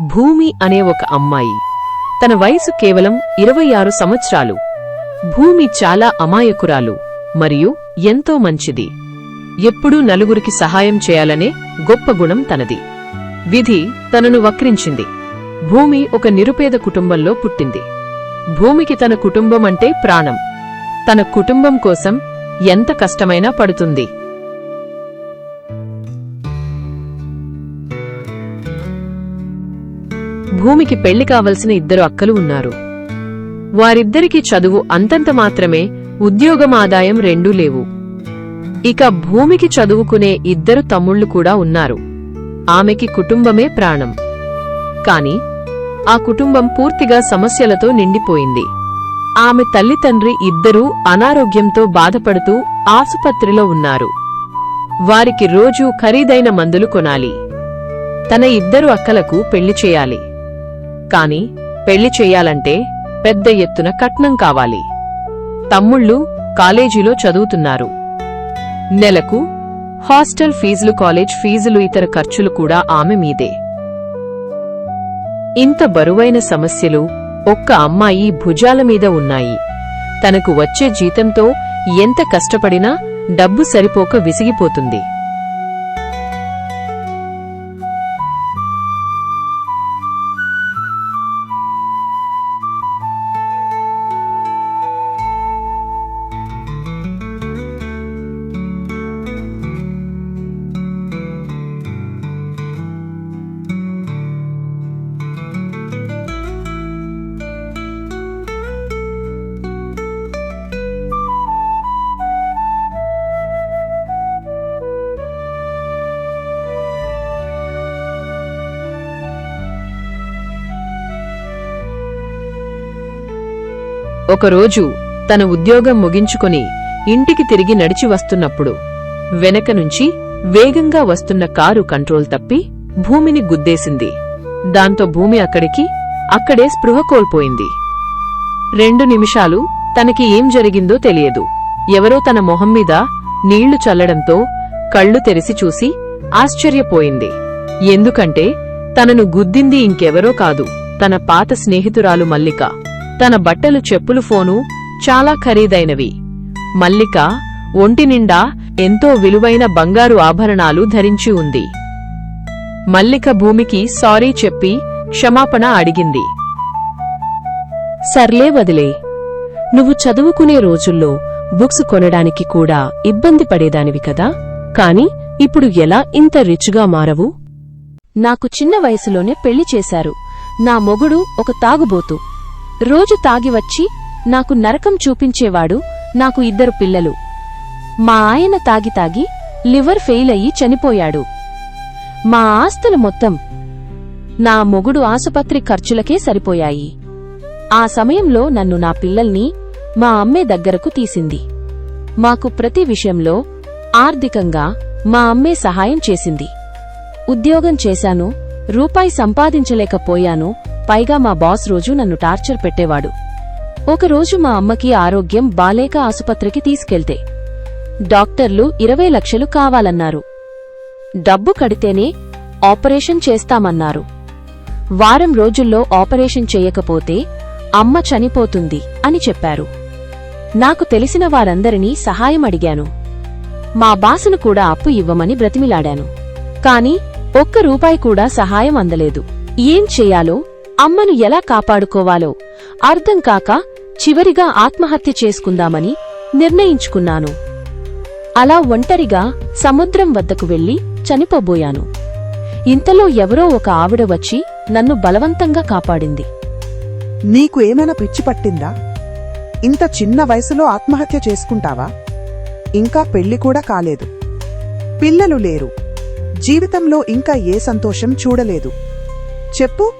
భూమి అనే ఒక అమ్మాయి. తన వయసు కేవలం ఇరవై ఆరు సంవత్సరాలు. భూమి చాలా అమాయకురాలు మరియు ఎంతో మంచిది. ఎప్పుడూ నలుగురికి సహాయం చేయాలనే గొప్ప గుణం తనది. విధి తనను వక్రించింది. భూమి ఒక నిరుపేద కుటుంబంలో పుట్టింది. భూమికి తన కుటుంబం అంటే ప్రాణం. తన కుటుంబం కోసం ఎంత కష్టమైనా పడుతుంది. భూమికి పెళ్ళి కావలసిన ఇద్దరు అక్కలు ఉన్నారు. వారిద్దరికీ చదువు అంతంత మాత్రమే ఉద్యోగం ఆదాయం రెండూ లేవు. ఇక భూమికి చదువుకునే ఇద్దరు తమ్ముళ్ళు కూడా ఉన్నారు. ఆమెకి కుటుంబమే ప్రాణం. కాని ఆ కుటుంబం పూర్తిగా సమస్యలతో నిండిపోయింది. ఆమె తల్లితండ్రి ఇద్దరూ అనారోగ్యంతో బాధపడుతూ ఆసుపత్రిలో ఉన్నారు. వారికి రోజూ ఖరీదైన మందులు కొనాలి. తన ఇద్దరు అక్కలకు పెళ్ళి చేయాలి. కాని పెళ్ళి చెయ్యాలంటే పెద్ద ఎత్తున కట్నం కావాలి. తమ్ముళ్ళు కాలేజీలో చదువుతున్నారు. నెలకు హాస్టల్ ఫీజులు కాలేజ్ ఫీజులు ఇతర ఖర్చులు కూడా ఆమె మీదే. ఇంత బరువైన సమస్యలు ఒక్క అమ్మాయి భుజాల మీద ఉన్నాయి. తనకు వచ్చే జీతంతో ఎంత కష్టపడినా డబ్బు సరిపోక విసిగిపోతుంది. ఒకరోజు తన ఉద్యోగం ముగించుకొని ఇంటికి తిరిగి నడిచి వస్తున్నప్పుడు వెనక నుంచి వేగంగా వస్తున్న కారు కంట్రోల్ తప్పి భూమిని గుద్దేసింది. దాంతో భూమి అక్కడికి అక్కడే స్పృహ కోల్పోయింది. రెండు నిమిషాలు తనకి ఏం జరిగిందో తెలియదు. ఎవరో తన మొహం మీద నీళ్ళు చల్లడంతో కళ్ళు తెరిసి చూసి ఆశ్చర్యపోయింది. ఎందుకంటే తనను గుద్దింది ఇంకెవరో కాదు తన పాత స్నేహితురాలు మల్లిక. తన బట్టలు చెప్పులు ఫోను చాలా ఖరీదైనవి. మల్లిక ఒంటినిండా ఎంతో విలువైన బంగారు ఆభరణాలు ధరించి ఉంది. మల్లిక భూమికి సారీ చెప్పి క్షమాపణ అడిగింది. సర్లే వదిలే. నువ్వు చదువుకునే రోజుల్లో బుక్స్ కొనడానికి కూడా ఇబ్బంది పడేదానివి కదా? కాని ఇప్పుడు ఎలా ఇంత రిచ్గా మారవు? నాకు చిన్న వయసులోనే పెళ్ళి చేశారు. నా మొగుడు ఒక తాగుబోతు. రోజు తాగి వచ్చి నాకు నరకం చూపించేవాడు నాకు ఇద్దరు పిల్లలు. మా ఆయన తాగి తాగి లివర్ ఫెయిల్ అయ్యి చనిపోయాడు. మా ఆస్తులు మొత్తం నా మొగుడు ఆసుపత్రి ఖర్చులకే సరిపోయాయి. ఆ సమయంలో నన్ను నా పిల్లల్ని మా అమ్మే దగ్గరకు తీసింది. మాకు ప్రతి విషయంలో ఆర్థికంగా మా అమ్మే సహాయం చేసింది. ఉద్యోగం చేశాను రూపాయి సంపాదించలేకపోయాను పైగా మా బాస్ రోజు నన్ను టార్చర్ పెట్టేవాడు. ఒకరోజు మా అమ్మకి ఆరోగ్యం బాలేక ఆసుపత్రికి తీసుకెళ్తే. డాక్టర్లు ఇరవై లక్షలు కావాలన్నారు. డబ్బు కడితేనే ఆపరేషన్ చేస్తామన్నారు. వారం రోజుల్లో ఆపరేషన్ చెయ్యకపోతే అమ్మ చనిపోతుంది అని చెప్పారు. నాకు తెలిసిన వారందరినీ సహాయం అడిగాను. మా బాసును కూడా అప్పు ఇవ్వమని బ్రతిమిలాడాను. కాని ఒక్క రూపాయి కూడా సహాయం అందలేదు. ఏం చేయాలో అమ్మను ఎలా కాపాడుకోవాలో అర్థం కాక చివరిగా ఆత్మహత్య చేసుకుందామని నిర్ణయించుకున్నాను. అలా ఒంటరిగా సముద్రం వద్దకు వెళ్ళి చనిపోబోయాను. ఇంతలో ఎవరో ఒక ఆవిడ వచ్చి నన్ను బలవంతంగా కాపాడింది. నీకు ఏమైనా పిచ్చి పట్టిందా? ఇంత చిన్న వయసులో ఆత్మహత్య చేసుకుంటావా? ఇంకా పెళ్ళి కూడా కాలేదు. పిల్లలు లేరు. జీవితంలో ఇంకా ఏ సంతోషం చూడలేదు. చెప్పు.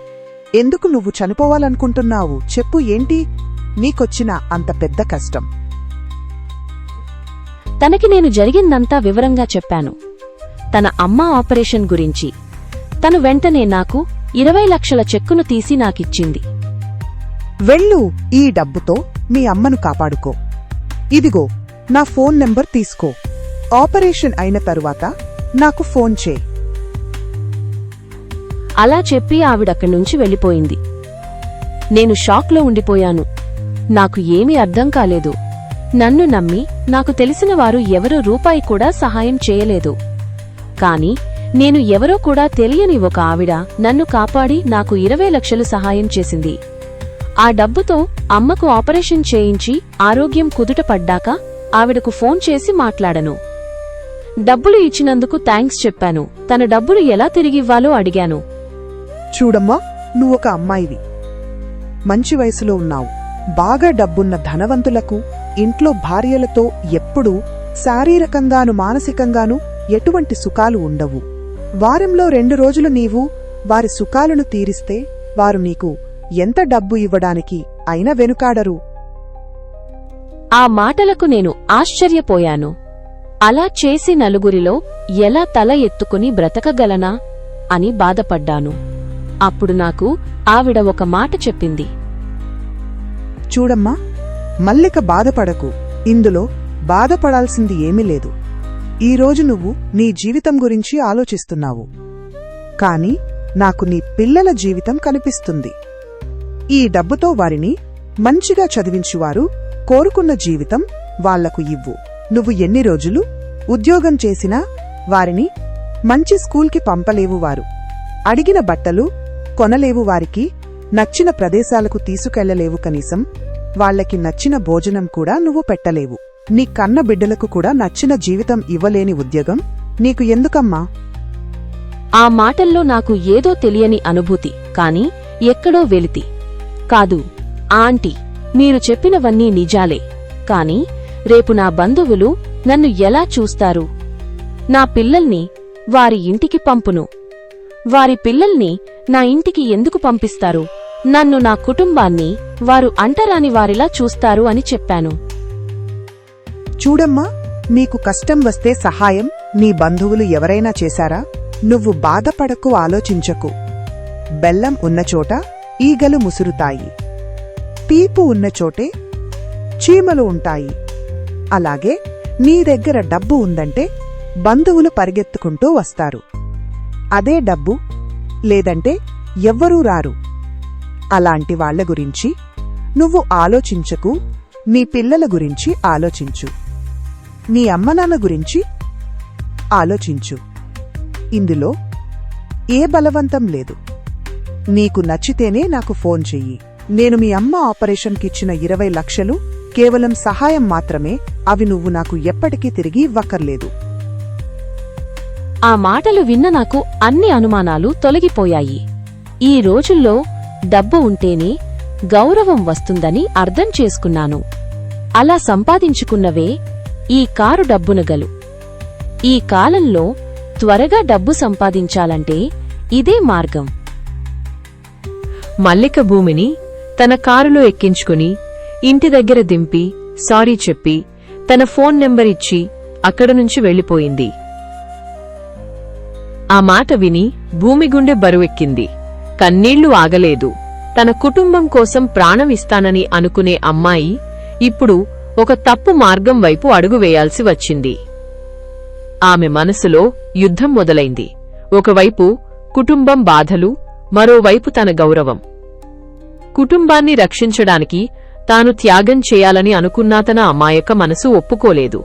ఎందుకు నువ్వు చనిపోవాలనుకుంటున్నావు? చెప్పు ఏంటి? నీకొచ్చిన అంత పెద్ద కష్టం. తనకి నేను జరిగిందంతా వివరంగా చెప్పాను. తన అమ్మ ఆపరేషన్ గురించి. తను వెంటనే నాకు ఇరవై లక్షల చెక్కును తీసి నాకిచ్చింది. వెళ్ళు ఈ డబ్బుతో మీ అమ్మను కాపాడుకో. ఇదిగో నా ఫోన్ నెంబర్ తీసుకో. ఆపరేషన్ అయిన తరువాత నాకు ఫోన్ చేయి. అలా చెప్పి ఆవిడక్కడి నుంచి వెళ్ళిపోయింది. నేను షాక్లో ఉండిపోయాను. నాకు ఏమీ అర్థం కాలేదు. నన్ను నమ్మి నాకు తెలిసిన వారు ఎవరూ రూపాయి కూడా సహాయం చేయలేదు. కాని నేను ఎవరో కూడా తెలియని ఒక ఆవిడ నన్ను కాపాడి నాకు ఇరవై లక్షలు సహాయం చేసింది. ఆ డబ్బుతో అమ్మకు ఆపరేషన్ చేయించి ఆరోగ్యం కుదుట పడ్డాక ఆవిడకు ఫోన్ చేసి మాట్లాడను. డబ్బులు ఇచ్చినందుకు థ్యాంక్స్ చెప్పాను. తన డబ్బులు ఎలా తిరిగివ్వాలో అడిగాను. చూడమ్మా నువ్వొక అమ్మాయివి. మంచి వయసులో ఉన్నావు. బాగా డబ్బున్న ధనవంతులకు ఇంట్లో భార్యలతో ఎప్పుడూ శారీరకంగాను మానసికంగాను ఎటువంటి సుఖాలు ఉండవు. వారంలో రెండు రోజులు నీవు వారి సుఖాలను తీరిస్తే వారు నీకు ఎంత డబ్బు ఇవ్వడానికి అయినా వెనుకాడరు. ఆ మాటలకు నేను ఆశ్చర్యపోయాను. అలా చేసి నలుగురిలో ఎలా తల ఎత్తుకుని బ్రతకగలనా అని బాధపడ్డాను. అప్పుడు నాకు ఆవిడ ఒక మాట చెప్పింది. చూడమ్మా మల్లిక బాధపడకు. ఇందులో బాధపడాల్సింది ఏమీ లేదు. ఈరోజు నువ్వు నీ జీవితం గురించి ఆలోచిస్తున్నావు. కాని నాకు నీ పిల్లల జీవితం కనిపిస్తుంది. ఈ డబ్బుతో వారిని మంచిగా చదివించువారు కోరుకున్న జీవితం వాళ్ళకు ఇవ్వు. నువ్వు ఎన్ని రోజులు ఉద్యోగం చేసినా వారిని మంచి స్కూల్కి పంపలేవు వారు. అడిగిన బట్టలు కొనలేవు వారికి నచ్చిన ప్రదేశాలకు తీసుకెళ్ళలేవు కనీసం వాళ్ళకి నచ్చిన భోజనం కూడా నువ్వు పెట్టలేవు. నీ కన్న బిడ్డలకు కూడా నచ్చిన జీవితం ఇవ్వలేని ఉద్యోగం నీకు ఎందుకమ్మా? ఆ మాటల్లో నాకు ఏదో తెలియని అనుభూతి కాని ఎక్కడో వెలితి. కాదు ఆంటీ మీరు చెప్పినవన్నీ నిజాలే కాని రేపు నా బంధువులు నన్ను ఎలా చూస్తారు? నా పిల్లల్ని వారి ఇంటికి పంపును. వారి పిల్లల్ని నా ఇంటికి ఎందుకు పంపిస్తారు? నన్ను నా కుటుంబాన్ని వారు అంటరాని వారిలా చూస్తారు అని చెప్పాను. చూడమ్మా నీకు కష్టం వస్తే సహాయం నీ బంధువులు ఎవరైనా చేశారా? నువ్వు బాధపడకు ఆలోచించకు. బెల్లం ఉన్నచోట ఈగలు ముసురుతాయి. తీపు ఉన్నచోటే చీమలు ఉంటాయి. అలాగే నీ దగ్గర డబ్బు ఉందంటే బంధువులు పరిగెత్తుకుంటూ వస్తారు. అదే డబ్బు లేదంటే ఎవ్వరూ రారు. అలాంటి వాళ్ళ గురించి నువ్వు ఆలోచించకు నీ పిల్లల గురించి ఆలోచించు నీ అమ్మనాన్న గురించి ఆలోచించు. ఇందులో ఏ బలవంతం లేదు. నీకు నచ్చితేనే నాకు ఫోన్ చెయ్యి. నేను మీ అమ్మ ఆపరేషన్కిచ్చిన ఇరవై లక్షలు కేవలం సహాయం మాత్రమే అవి నువ్వు నాకు ఎప్పటికీ తిరిగి ఇవ్వక్కర్లేదు. ఆ మాటలు విన్న నాకు అన్ని అనుమానాలు తొలగిపోయాయి. ఈ రోజుల్లో డబ్బు ఉంటేనే గౌరవం వస్తుందని అర్థం చేసుకున్నాను. అలా సంపాదించుకున్నవే ఈ కారు డబ్బునగలు ఈ కాలంలో త్వరగా డబ్బు సంపాదించాలంటే ఇదే మార్గం. మల్లిక భూమిని తన కారులో ఎక్కించుకుని ఇంటి దగ్గర దింపి సారీ చెప్పి తన ఫోన్ నెంబర్ ఇచ్చి అక్కడ నుంచి వెళ్ళిపోయింది. ఆ మాట విని భూమి గుండె బరువెక్కింది. కన్నీళ్ళు ఆగలేదు. తన కుటుంబం కోసం ప్రాణం ఇస్తానని అనుకునే అమ్మాయి ఇప్పుడు ఒక తప్పు మార్గం వైపు అడుగు వేయాల్సి వచ్చింది. ఆమె మనసులో యుద్ధం మొదలైంది. ఒకవైపు కుటుంబం బాధలు మరోవైపు తన గౌరవం. కుటుంబాన్ని రక్షించడానికి తాను త్యాగం చేయాలని అనుకున్నా తన అమాయక మనసు ఒప్పుకోలేదు.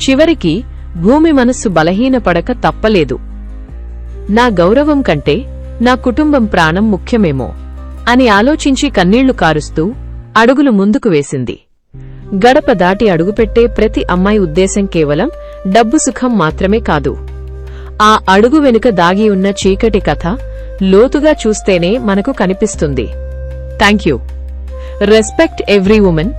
చివరికి భూమి మనస్సు బలహీనపడక తప్పలేదు. నా గౌరవం కంటే నా కుటుంబం ప్రాణం ముఖ్యమేమో అని ఆలోచించి కన్నీళ్ళు కారుస్తూ అడుగులు ముందుకు వేసింది. గడప దాటి అడుగుపెట్టే ప్రతి అమ్మాయి ఉద్దేశం కేవలం డబ్బు సుఖం మాత్రమే కాదు. ఆ అడుగు వెనుక దాగి ఉన్న చీకటి కథ లోతుగా చూస్తేనే మనకు కనిపిస్తుంది. Thank you respect every women.